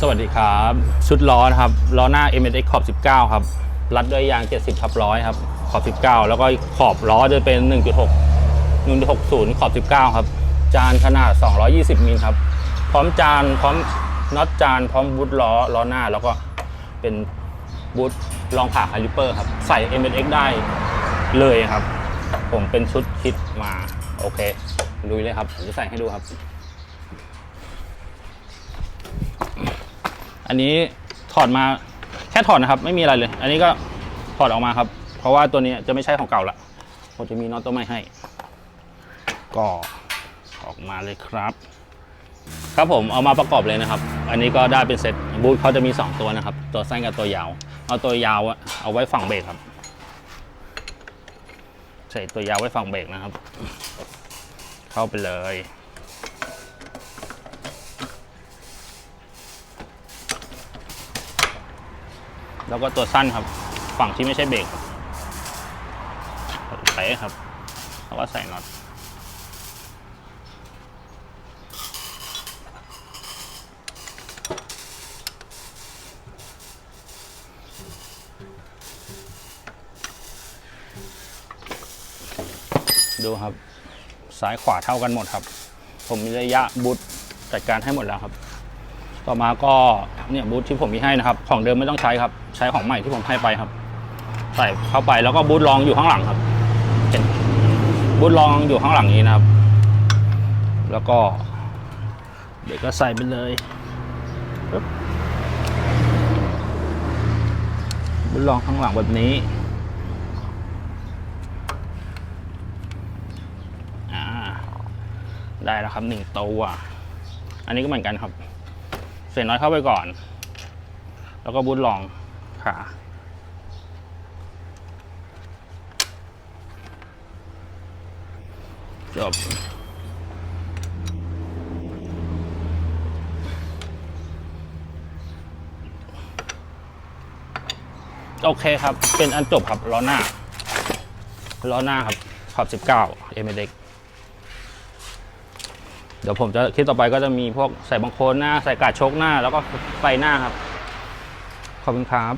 สวัสดีครับ ชุดล้อนะครับล้อหน้า m s x ขอบ 19 ครับ รัดด้วยยาง 70ทับร้อยครับ ขอบ 19 แล้วก็ขอบล้อจะเป็น 1.6 1.60 ขอบ 19 ครับ จานขนาด 220มิลครับ พร้อมจานพร้อมน็อตจานพร้อมบูทล้อล้อหน้าแล้วก็เป็นบูทรองผ่าคาลิเปอร์ครับ ใส่ m s x ได้เลยครับ ผมเป็นชุดคิดมา โอเคดูเลยครับผมจะใส่ให้ดูครับ อันนี้ถอดมาแค่ถอดนะครับ ไม่มีอะไรเลย อันนี้ก็ถอดออกมาครับ เพราะว่าตัวนี้จะไม่ใช่ของเก่าละผมจะมีน็อตตัวใหม่ให้ ก็ออกมาเลยครับ ครับผมเอามาประกอบเลยนะครับ อันนี้ก็ได้เป็นเซ็ตบูทเขาจะมี 2 ตัวนะครับ ตัวสั้นกับตัวยาว เอาตัวยาวอะเอาไว้ฝั่งเบรกครับใส่ตัวยาวไว้ฝั่งเบรกนะครับ เข้าไปเลย แล้วก็ตัวสั้นครับ ฝั่งที่ไม่ใช่เบรกใส่ครับ แล้วก็ใส่น็อตดูครับ ซ้ายขวาเท่ากันหมดครับ ผมมีระยะบูทจัดการให้หมดแล้วครับ ต่อมาก็เนี่ยบูทที่ผมมีให้นะครับ ของเดิมไม่ต้องใช้ครับ ใช้ของใหม่ที่ผมให้ไปครับ ใส่เข้าไปแล้วก็บูทรองอยู่ข้างหลังครับ เห็นบูทรองอยู่ข้างหลังนี้นะครับ แล้วก็ เดี๋ยวก็ใส่ไปเลยบูทรองข้างหลังแบบนี้อ่าได้แล้วครับหนึ่งตัว อันนี้ก็เหมือนกันครับ สียน้อยเข้าไปก่อน แล้วก็บูทลองขาจบโอเคครับ เป็นอันจบครับล้อหน้าล้อหน้าครับขอบ 19 m อ x เดี๋ ดี๋ยวผมจะคลิปต่อไปก็จะมีพวกใส่บังโคนหน้า ใส่กาดชกหน้า แล้วก็ไฟหน้าครับ ขอบคุณครับ